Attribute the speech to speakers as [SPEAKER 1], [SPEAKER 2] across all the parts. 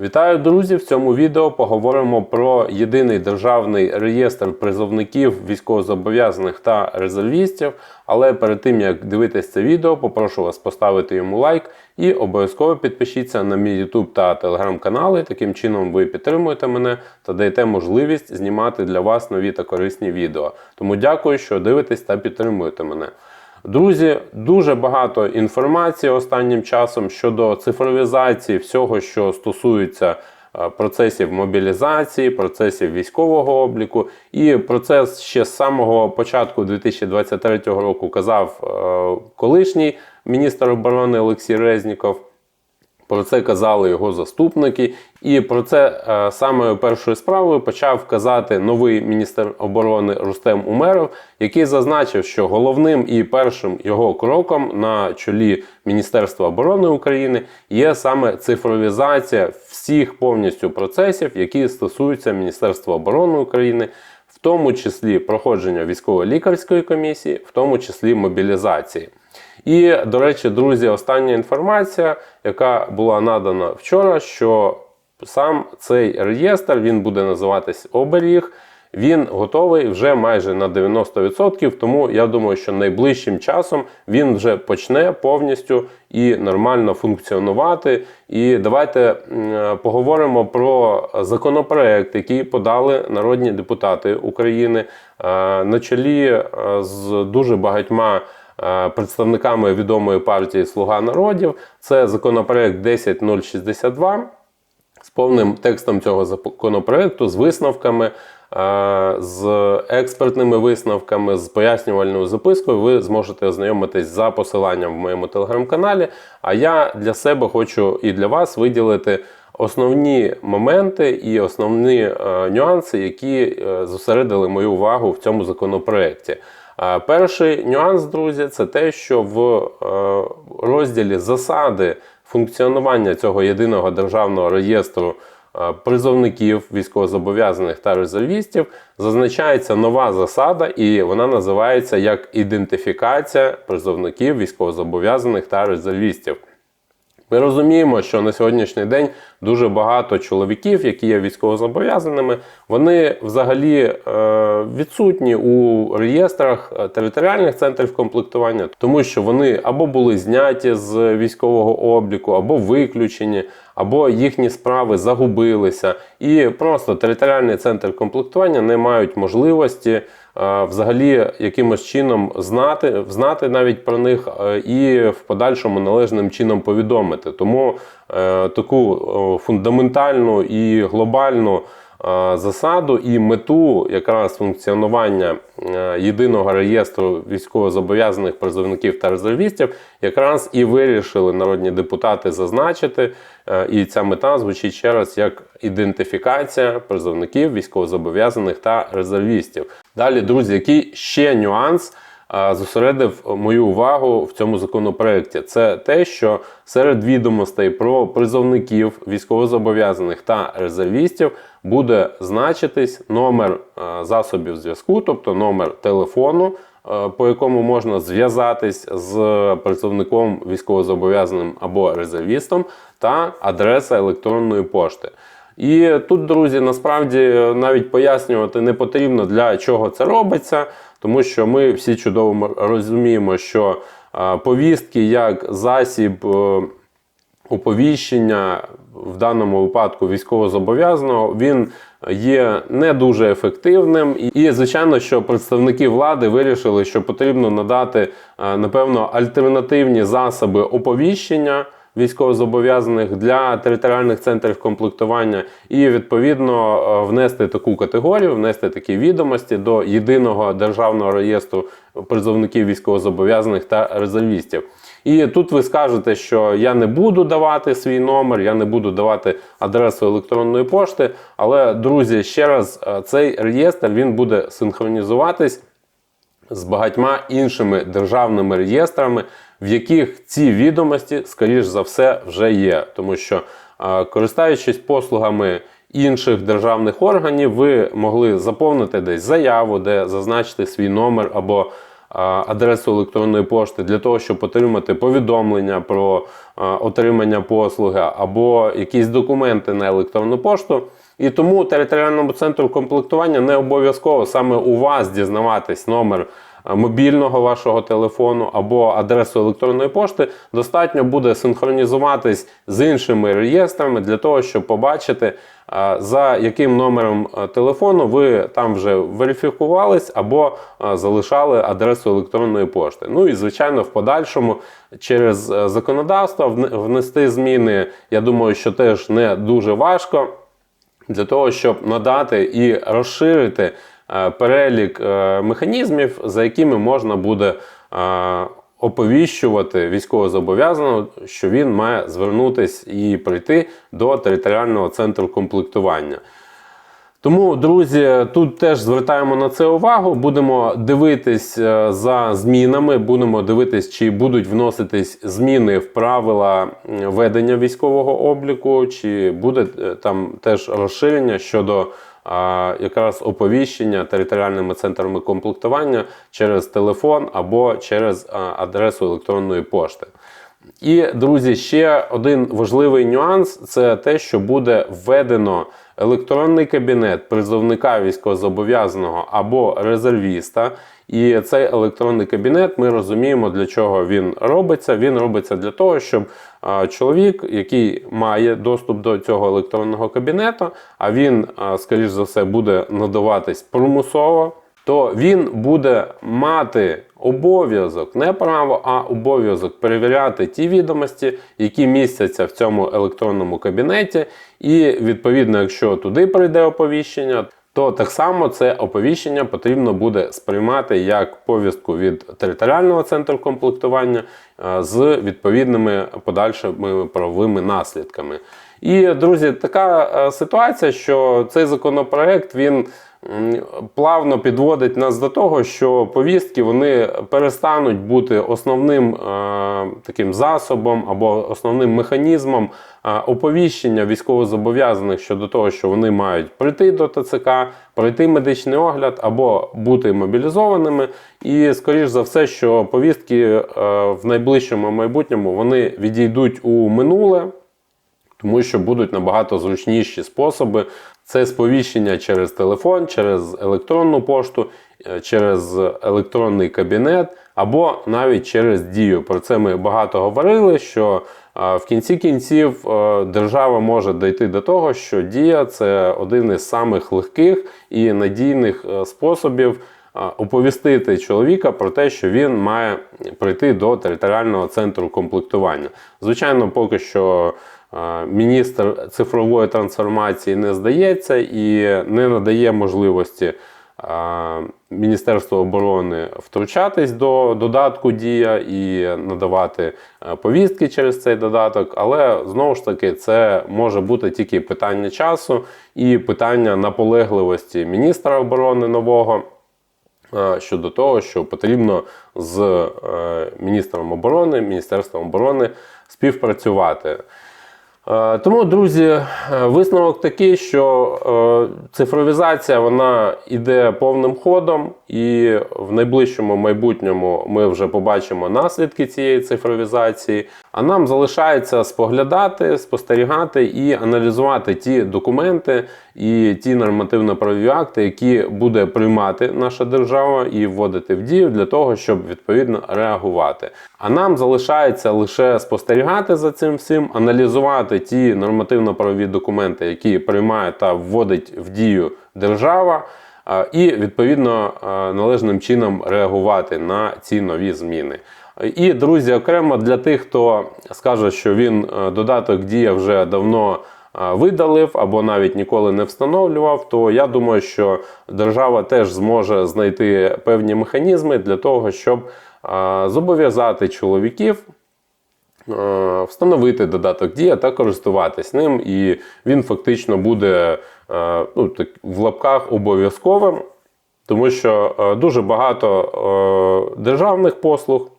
[SPEAKER 1] Вітаю, друзі! В цьому відео поговоримо про єдиний державний реєстр призовників військовозобов'язаних та резервістів. Але перед тим як дивитись це відео, попрошу вас поставити йому лайк і обов'язково підпишіться на мій YouTube та Telegram канали. Таким чином ви підтримуєте мене та даєте можливість знімати для вас нові та корисні відео. Тому дякую, що дивитесь та підтримуєте мене. Друзі, дуже багато інформації останнім часом щодо цифровізації всього, що стосується е, процесів мобілізації, процесів військового обліку. І процес ще з самого початку 2023 року казав е, колишній міністр оборони Олексій Резніков. Про це казали його заступники, і про це е, самою першою справою почав казати новий міністр оборони Рустем Умеров, який зазначив, що головним і першим його кроком на чолі Міністерства оборони України є саме цифровізація всіх повністю процесів, які стосуються Міністерства оборони України. В тому числі проходження військово-лікарської комісії, в тому числі мобілізації. І, до речі, друзі, остання інформація, яка була надана вчора, що сам цей реєстр він буде називатись оберіг. Він готовий вже майже на 90%, тому я думаю, що найближчим часом він вже почне повністю і нормально функціонувати. І давайте поговоримо про законопроект, який подали народні депутати України е, на чолі е, з дуже багатьма. Е, Представниками відомої партії Слуга народів це законопроект 10062 з повним текстом цього законопроекту, з висновками, е, з експертними висновками, з пояснювальною запискою, ви зможете ознайомитись за посиланням в моєму телеграм-каналі. А я для себе хочу і для вас виділити основні моменти і основні е, нюанси, які е, зосередили мою увагу в цьому законопроекті. Е, Перший нюанс, друзі, це те, що в е, розділі засади функціонування цього єдиного державного реєстру е, призовників військовозобов'язаних та резервістів зазначається нова засада, і вона називається як ідентифікація призовників військовозобов'язаних та резервістів. Ми розуміємо, що на сьогоднішній день дуже багато чоловіків, які є військовозобов'язаними, вони взагалі е, відсутні у реєстрах е, територіальних центрів комплектування, тому що вони або були зняті з військового обліку, або виключені, або їхні справи загубилися, і просто територіальний центр комплектування не мають можливості взагалі якимось чином знати, знати навіть про них е, і в подальшому належним чином повідомити. Тому е, таку е, фундаментальну і глобальну е, засаду і мету якраз функціонування е, єдиного реєстру військовозобов'язаних призовників та резервістів якраз і вирішили народні депутати зазначити. Е, І ця мета звучить ще раз як ідентифікація призовників військовозобов'язаних та резервістів. Далі, друзі, який ще нюанс е, зосередив мою увагу в цьому законопроекті? Це те, що серед відомостей про призовників військовозобов'язаних та резервістів буде значитись номер е, засобів зв'язку, тобто номер телефону. е, По якому можна зв'язатись з призовником військовозобов'язаним або резервістом, та адреса електронної пошти. І тут, друзі, насправді навіть пояснювати не потрібно, для чого це робиться, тому що ми всі чудово розуміємо, що е, повістки як засіб оповіщення в даному випадку військовозобов'язаного, він є не дуже ефективним. І, звичайно, що представники влади вирішили, що потрібно надати, е, напевно, альтернативні засоби оповіщення військовозобов'язаних для територіальних центрів комплектування і відповідно е, внести таку категорію, внести такі відомості до єдиного державного реєстру призовників військовозобов'язаних та резервістів. І тут ви скажете, що я не буду давати свій номер, я не буду давати адресу електронної пошти. Але, друзі, ще раз, е, цей реєстр він буде синхронізуватись з багатьма іншими державними реєстрами, в яких ці відомості, скоріш за все, вже є. Тому що, е, користуючись послугами інших державних органів, ви могли заповнити десь заяву, де зазначити свій номер або адресу електронної пошти для того, щоб отримати повідомлення про отримання послуги або якісь документи на електронну пошту. І тому територіальному центру комплектування не обов'язково саме у вас дізнаватись номер мобільного вашого телефону або адресу електронної пошти. Достатньо буде синхронізуватись з іншими реєстрами для того, щоб побачити, е, за яким номером е, телефону ви там вже верифікувались або е, залишали адресу електронної пошти. Ну і звичайно, в подальшому через е, законодавство внести зміни. Я думаю, що теж не дуже важко для того, щоб надати і розширити е, перелік е, механізмів, за якими можна буде е, оповіщувати військовозобов'язаного, що він має звернутися і прийти до територіального центру комплектування. Тому, друзі, тут теж звертаємо на це увагу. Будемо дивитись е, за змінами, будемо дивитись, чи будуть вноситись зміни в правила ведення військового обліку, чи буде е, там теж розширення щодо якраз оповіщення територіальними центрами комплектування через телефон або через адресу електронної пошти. І, друзі, ще один важливий нюанс це те, що буде введено електронний кабінет призовника військовозобов'язаного або резервіста. І цей електронний кабінет ми розуміємо, для чого він робиться. Він робиться для того, щоб чоловік, який має доступ до цього електронного кабінету, а він, скоріш за все, буде надаватись примусово то він буде мати обов'язок, не право, а обов'язок перевіряти ті відомості, які містяться в цьому електронному кабінеті. І відповідно, якщо туди прийде оповіщення, то так само це оповіщення потрібно буде сприймати як повістку від територіального центру комплектування е, з відповідними подальшими правовими наслідками. І, друзі, така е, ситуація, що цей законопроект він плавно підводить нас до того, що повістки вони перестануть бути основним е, таким засобом або основним механізмом е, оповіщення військовозобов'язаних щодо того, що вони мають прийти до ТЦК, пройти медичний огляд або бути мобілізованими. І, скоріш за все, що повістки е, в найближчому майбутньому вони відійдуть у минуле тому що будуть набагато зручніші способи. Це сповіщення через телефон, через електронну пошту, е, через електронний кабінет або навіть через дію. Про це ми багато говорили. Що е, в кінці кінців е, держава може дійти до того, що дія це один із самих легких і надійних способів оповістити чоловіка про те, що він має прийти до територіального центру комплектування. Звичайно, поки що. Е, Міністр цифрової трансформації не здається і не надає можливості е, Міністерству оборони втручатись до додатку Дія і надавати е, повістки через цей додаток. Але знову ж таки, це може бути тільки питання часу і питання наполегливості міністра оборони нового. Щодо того, що потрібно з міністром оборони, Міністерством оборони співпрацювати. Е, Тому, друзі, е, висновок такий, що е, цифровізація вона йде повним ходом, і в найближчому майбутньому ми вже побачимо наслідки цієї цифровізації. А нам залишається споглядати, спостерігати і аналізувати ті документи і ті нормативно-правові акти, які буде приймати наша держава і вводити в дію для того, щоб відповідно реагувати. А нам залишається лише спостерігати за цим всім, аналізувати ті нормативно-правові документи, які приймає та вводить в дію держава. І відповідно належним чином реагувати на ці нові зміни. І друзі, окремо для тих, хто скаже, що він е, додаток дія вже давно видалив або навіть ніколи не встановлював, то я думаю, що держава теж зможе знайти певні механізми для того, щоб е, зобов'язати чоловіків е, встановити додаток Дія та користуватись ним, і він фактично буде е, ну, так, в лапках обов'язковим, тому що е, дуже багато е, державних послуг.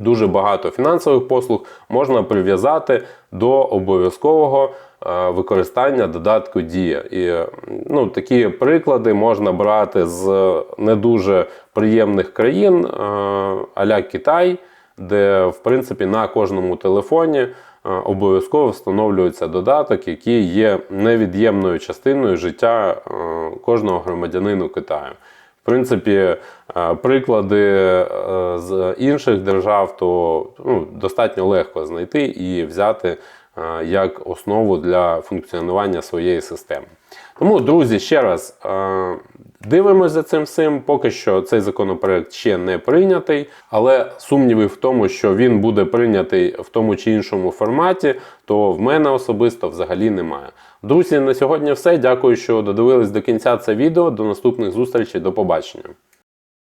[SPEAKER 1] Дуже багато фінансових послуг можна прив'язати до обов'язкового е, використання додатку Дія. І е, ну, такі приклади можна брати з не дуже приємних країн, е, а-ля Китай, де в принципі на кожному телефоні е, обов'язково встановлюється додаток, який є невід'ємною частиною життя е, кожного громадянину Китаю. В принципі, е, приклади е, з інших держав то ну, достатньо легко знайти і взяти е, як основу для функціонування своєї системи. Тому, друзі, ще раз е, дивимося за цим всім. Поки що цей законопроект ще не прийнятий, але сумнівів в тому, що він буде прийнятий в тому чи іншому форматі, то в мене особисто взагалі немає. Друзі, на сьогодні все. Дякую, що додивились до кінця це відео. До наступних зустрічей. До побачення.